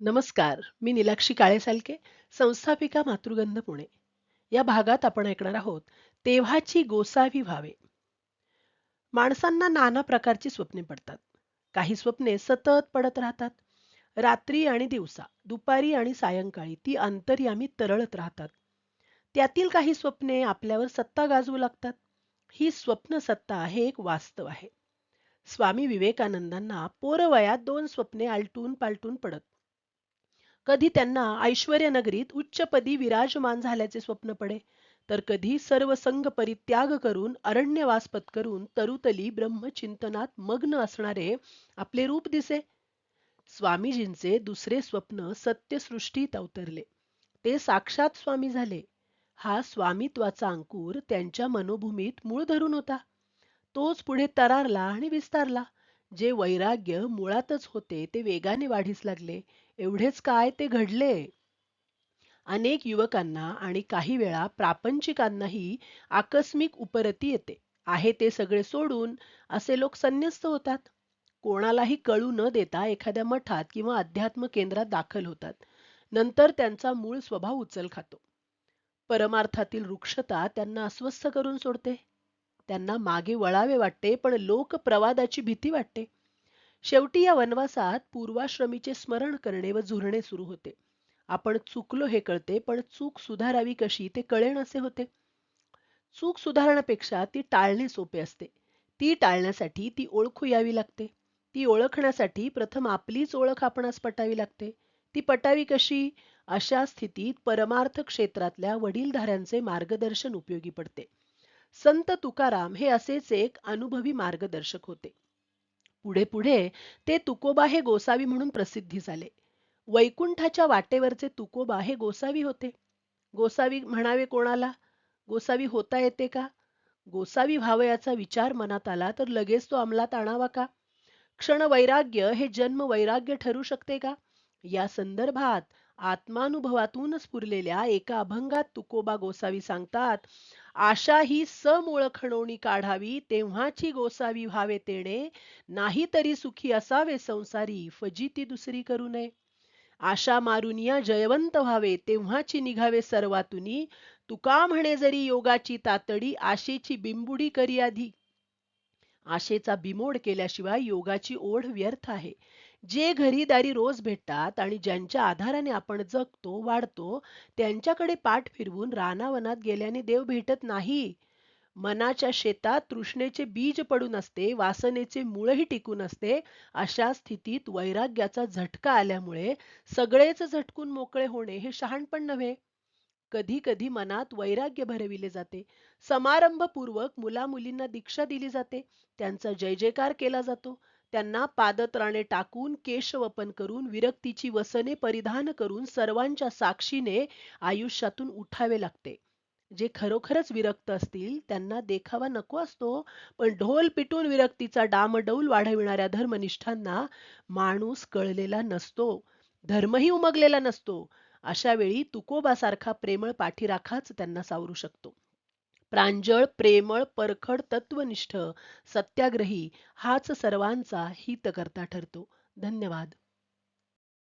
नमस्कार मी नीलाक्षी काळेसालके संस्थापिका मातृगंध पुणे. या भागात आपण ऐकणार आहोत तेव्हाची गोसावी व्हावे. माणसांना नाना प्रकारची स्वप्ने पडतात. काही स्वप्ने सतत पडत राहतात. रात्री आणि दिवसा दुपारी आणि सायंकाळी ती अंतर्यामी तरळत राहतात. त्यातील काही स्वप्ने आपल्यावर सत्ता गाजवू लागतात. ही स्वप्न सत्ता हे एक वास्तव आहे. स्वामी विवेकानंदांना पोरवयात दोन स्वप्ने आलटून पालटून पडत. कधी त्यांना ऐश्वर्यनगरीत उच्चपदी विराजमान झाल्याचे स्वप्न पडे. तर कधी सर्व संग परित्याग करून अरण्यवास पत्करून तरुतली ब्रह्मचिंतनात मग्न असणारे आपले रूप दिसे. स्वामीजींचे दुसरे स्वप्न सत्यसृष्टीत अवतरले. ते साक्षात स्वामी झाले. हा स्वामित्वाचा अंकुर त्यांच्या मनोभूमीत मूळ धरून होता. तोच पुढे तरारला आणि विस्तारला. जे वैराग्य मुळातच होते ते वेगाने वाढीस लागले. एवढेच काय ते घडले? अनेक युवकांना आणि काही वेळा प्रापंचिकांनाही आकस्मिक उपरती येते. आहे ते सगळे सोडून असे लोक संन्यस्त होतात? कोणालाही कळू न देता एखाद्या मठात किंवा अध्यात्म केंद्रात दाखल होतात. नंतर त्यांचा मूळ स्वभाव उचल खातो. परमार्थातील वृक्षता त्यांना अस्वस्थ करून सोडते. त्यांना मागे वळावे वाटते पण लोक प्रवादाची भीती वाटते. शेवटी या वनवासात पूर्वाश्रमीचे स्मरण करणे व झुरणे सुरू होते. आपण चुकलो हे कळते पण चूक सुधारावी कशी ते कळेन असे होते. चूक सुधारण्यापेक्षा ती टाळणे सोपे असते. ती टाळण्यासाठी ती ओळखू यावी लागते. ती ओळखण्यासाठी प्रथम आपलीच ओळख आपणास पटावी लागते. ती पटावी कशी? अशा स्थितीत परमार्थ क्षेत्रातल्या वडीलधाऱ्यांचे मार्गदर्शन उपयोगी पडते. संत तुकाराम हे असेच एक अनुभवी मार्गदर्शक होते. पुढे पुढे ते तुकोबा हे गोसावी म्हणून प्रसिद्धी झाले. वैकुंठाच्या वाटेवरचे तुकोबा हे गोसावी होते. गोसावी म्हणावे कोणाला? गोसावी होता येते का? गोसावी व्हावयाचा विचार मनात आला तर लगेच तो अंमलात आणावा का? क्षण वैराग्य हे जन्म वैराग्य ठरू शकते का? या संदर्भात आत्मानुभवातून स्फुरलेल्या एका अभंगात तुकोबा गोसावी सांगतात आशा ही समूळ खणवणी काढावी तेव्हाची गोसावी व्हावे तेणे नाही तरी सुखी असावे संसारी फजिती दुसरी करू नये. आशा मारून या जयवंत व्हावे तेव्हाची निघावे सर्वातुनी. तुका म्हणे जरी योगाची तातडी आशेची बिंबुडी करी आधी. आशेचा बिमोड केल्याशिवाय योगाची ओढ व्यर्थ आहे. जे घरी दारी रोज भेटतात आणि ज्यांच्या आधाराने आपण जगतो वाढतो त्यांच्याकडे पाठ फिरवून रानावनात गेल्याने देव भेटत नाही. मनाच्या शेतात तृष्णेचे बीज पडून असते वासनेचे मूळही टिकून असते अशा स्थितीत वैराग्याचा झटका आल्यामुळे सगळेच झटकून मोकळे होणे हे शहाणपण नव्हे. कधी कधी मनात वैराग्य भरविले जाते. समारंभपूर्वक मुला मुलींना दीक्षा दिली जाते. त्यांचा जय जयकार केला जातो. त्यांना पादत्राणे टाकून केशवपन करून विरक्तीची वसने परिधान करून सर्वांच्या साक्षीने आयुष्यातून उठावे लागते. जे खरोखरच विरक्त असतील त्यांना देखावा नको असतो पण ढोल पिटून विरक्तीचा डामडौल वाढविणाऱ्या धर्मनिष्ठांना माणूस कळलेला नसतो. धर्मही उमगलेला नसतो. अशा वेळी तुकोबासारखा प्रेमळ पाठीराखाच त्यांना सावरू शकतो. प्रांजळ प्रेमळ परखड तत्वनिष्ठ सत्याग्रही हाच सर्वांचा हितकर्ता ठरतो. धन्यवाद.